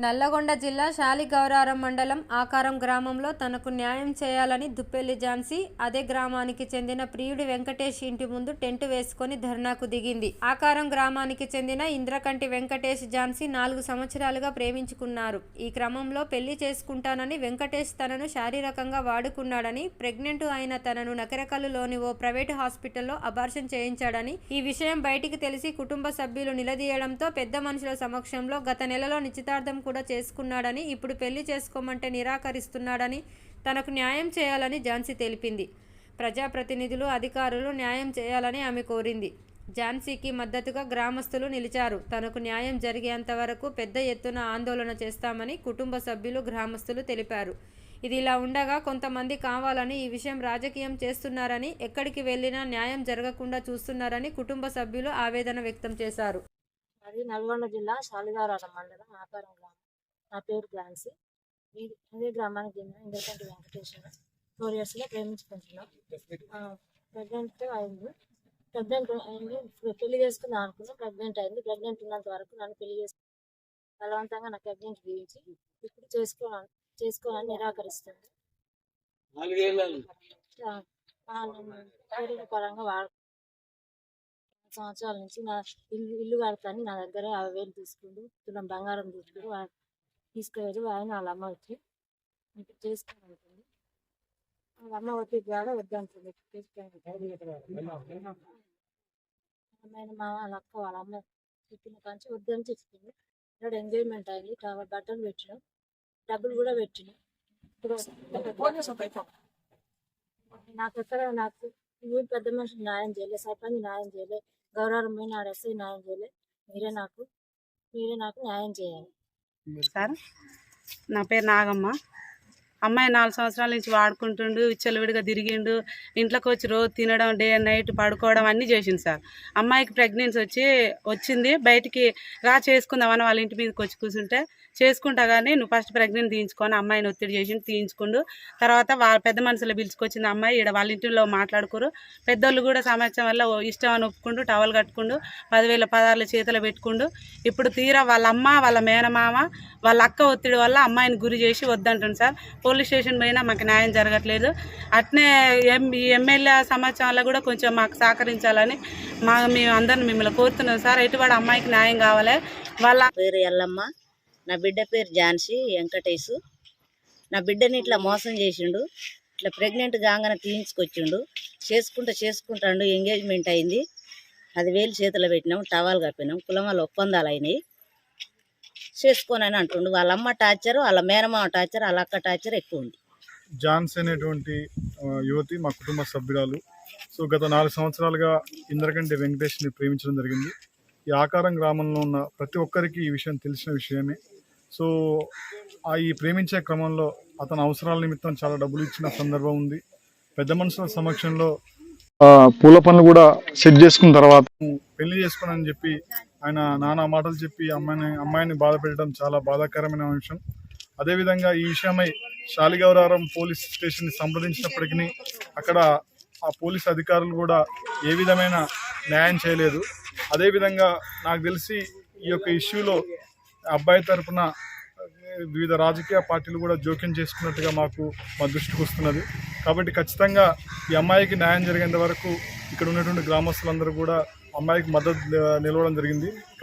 నల్లగొండ జిల్లా శాలిగౌరారం మండలం ఆకారం గ్రామంలో తనకు న్యాయం చేయాలని దుప్పెల్లి ఝాన్సీ అదే గ్రామానికి చెందిన ప్రియుడి వెంకటేష్ ఇంటి ముందు టెంట్ వేసుకొని ధర్నాకు దిగింది. ఆకారం గ్రామానికి చెందిన ఇంద్రకంటి వెంకటేష్ ఝాన్సీ నాలుగు సంవత్సరాలుగా ప్రేమించుకున్నారు. ఈ క్రమంలో పెళ్ళి చేసుకుంటానని వెంకటేష్ తనను శారీరకంగా వాడుకున్నాడని ప్రెగ్నెంట్ అయిన తనను నకరకల్లులోని ఓ ప్రైవేటు హాస్పిటల్లో అబార్షన్ చేయించాడని ఈ విషయం బయటికి తెలిసి కుటుంబ సభ్యులు నిలదీయడంతో పెద్ద మనుషుల సమక్షంలో గత నెలలో నిశ్చితార్థం కూడా చేసుకున్నాడని ఇప్పుడు పెళ్ళి చేసుకోమంటే నిరాకరిస్తున్నాడని తనకు న్యాయం చేయాలని ఝాన్సీ తెలిపింది. ప్రజాప్రతినిధులు అధికారులు న్యాయం చేయాలని ఆమె కోరింది. ఝాన్సీకి మద్దతుగా గ్రామస్తులు నిలిచారు. తనకు న్యాయం జరిగేంత వరకు పెద్ద ఎత్తున ఆందోళన చేస్తామని కుటుంబ సభ్యులు గ్రామస్తులు తెలిపారు. ఇది ఇలా ఉండగా కొంతమంది కావాలని ఈ విషయం రాజకీయం చేస్తున్నారని ఎక్కడికి వెళ్ళినా న్యాయం జరగకుండా చూస్తున్నారని కుటుంబ సభ్యులు ఆవేదన వ్యక్తం చేశారు. అది నల్గొండ జిల్లా శాలిగారాల మండలం ఆకారం గ్రామం. నా పేరు ఝాన్సీ. ఈ అదే గ్రామానికి చెందిన ఇంద్రకంటి వెంకటేశ్వర ఫోర్ ఇయర్స్లో ప్రేమించుకుంటున్నాం. ప్రెగ్నెంట్ అయింది. ప్రెగ్నెంట్ అయింది. పెళ్ళి చేసుకుందాం అనుకున్నాం. ప్రెగ్నెంట్ అయింది. ప్రెగ్నెంట్ ఉన్నంత వరకు నన్ను పెళ్ళి చేసుకుని బలవంతంగా నా ప్రెగ్నెంట్ తీయించి ఇప్పుడు చేసుకోవాలని చేసుకోవాలని నిరాకరిస్తుంది. పరంగా వాడు సంవత్సరాల నుంచి నా ఇల్లు ఇల్లు కడతాను నా దగ్గర యాభై వేలు తీసుకుండు. తులం బంగారం తీసుకుండు. తీసుకుపోయాడు. ఆయన వాళ్ళ అమ్మ వచ్చి ఇంకా చేసుకోవాలనుకుంది వాళ్ళ అమ్మ వచ్చి కూడా వద్దంటుంది. అమ్మాయిన మా వాళ్ళ అక్క వాళ్ళ అమ్మ చెప్పిన కంచి వద్దని చెప్పింది. ఇక్కడ ఎంజాయ్మెంట్ అయింది. కాబట్టి బట్టలు పెట్టినాం. డబ్బులు కూడా పెట్టినాం. ఇప్పుడు నాకు ఎక్కడ నాకు ఊరు పెద్ద మనుషులు న్యాయం చేయలే. సర్పంచ్ న్యాయం చేయలే. గౌరవం మీ ఆడ న్యాయం చేయలే మీరే నాకు మీరే నాకు న్యాయం చేయాలి. సార్ నా పేరు నాగమ్మ. అమ్మాయి నాలుగు సంవత్సరాల నుంచి వాడుకుంటుండు విచ్చలవిడిగా తిరిగిండు ఇంట్లోకి వచ్చి రోజు తినడం డే అండ్ నైట్ పడుకోవడం అన్నీ చేసిండు సార్. అమ్మాయికి ప్రెగ్నెన్సీ వచ్చి వచ్చింది బయటికి రా చేసుకుందామని వాళ్ళ ఇంటి మీదకి వచ్చి కూర్చుంటే చేసుకుంటా కానీ నువ్వు ఫస్ట్ ప్రెగ్నెంట్ తీయించుకొని అమ్మాయిని ఒత్తిడి చేసి తీయించుకుండు. తర్వాత వాళ్ళ పెద్ద మనుషులు పిలుచుకొచ్చింది అమ్మాయి ఈడ వాళ్ళ ఇంటిలో మాట్లాడుకోరు. పెద్దోళ్ళు కూడా సమస్య వల్ల ఇష్టం అని ఒప్పుకుండు టవల్ కట్టుకుండు పదివేల పదార్లు చేతిలో పెట్టుకుండు. ఇప్పుడు తీరా వాళ్ళ అమ్మ వాళ్ళ మేనమామ వాళ్ళ అక్క ఒత్తిడి వల్ల అమ్మాయిని గురి చేసి వద్దంటుంది సార్. పోలీస్ స్టేషన్ పోయినా మాకు న్యాయం జరగట్లేదు. అట్నే ఎం ఈ ఎమ్మెల్యే సమాచారంలో కూడా కొంచెం మాకు సహకరించాలని మా మేము అందరిని మిమ్మల్ని కోరుతున్నాం సార్. ఎటువంటి అమ్మాయికి న్యాయం కావాలి. వాళ్ళ పేరు ఎల్లమ్మ. నా బిడ్డ పేరు ఝాన్సీ వెంకటేశు. నా బిడ్డని ఇట్లా మోసం చేసిండు. ఇట్లా ప్రెగ్నెంట్ కాగానే తీయించుకొచ్చిండు చేసుకుంటా చేసుకుంటాడు. ఎంగేజ్మెంట్ అయింది. అది వేలు చేతిలో పెట్టినాం టవాల్ కప్పినాం. కులం వాళ్ళ ఒప్పందాలు అయినాయి. చేసుకోనని అంటుండు. వాళ్ళ అమ్మ టార్చర్ వాళ్ళ మేనమామ టార్చర్ వాళ్ళ అక్క టార్చర్ ఎక్కువ ఉంది. జాన్స్ అనేటువంటి యువతి మా కుటుంబ సభ్యురాలు. సో గత నాలుగు సంవత్సరాలుగా ఇంద్రకంటి వెంకటేష్ని ప్రేమించడం జరిగింది. ఈ ఆకారం గ్రామంలో ఉన్న ప్రతి ఒక్కరికి ఈ విషయం తెలిసిన విషయమే. సో ఆ ఈ ప్రేమించే క్రమంలో అతని అవసరాల నిమిత్తం చాలా డబ్బులు ఇచ్చిన సందర్భం ఉంది. పెద్ద మనుషుల సమక్షంలో పూల పనులు కూడా సెట్ చేసుకున్న తర్వాత పెళ్ళి చేసుకోనని చెప్పి ఆయన నానా మాటలు చెప్పి అమ్మాయిని అమ్మాయిని బాధ పెట్టడం చాలా బాధాకరమైన అంశం. అదేవిధంగా ఈ విషయమై శాలిగౌరారం పోలీస్ స్టేషన్ని సంప్రదించినప్పటికీ అక్కడ ఆ పోలీస్ అధికారులు కూడా ఏ విధమైన న్యాయం చేయలేదు. అదేవిధంగా నాకు తెలిసి ఈ యొక్క ఇష్యూలో అబ్బాయి తరపున వివిధ రాజకీయ పార్టీలు కూడా జోక్యం చేసుకున్నట్టుగా మాకు మా దృష్టికి వస్తున్నది. కాబట్టి ఖచ్చితంగా ఈ అమ్మాయికి న్యాయం జరిగేంత వరకు ఇక్కడ ఉన్నటువంటి గ్రామస్తులందరూ కూడా అమ్మాయికి మద్దతు నిలవడం జరిగింది.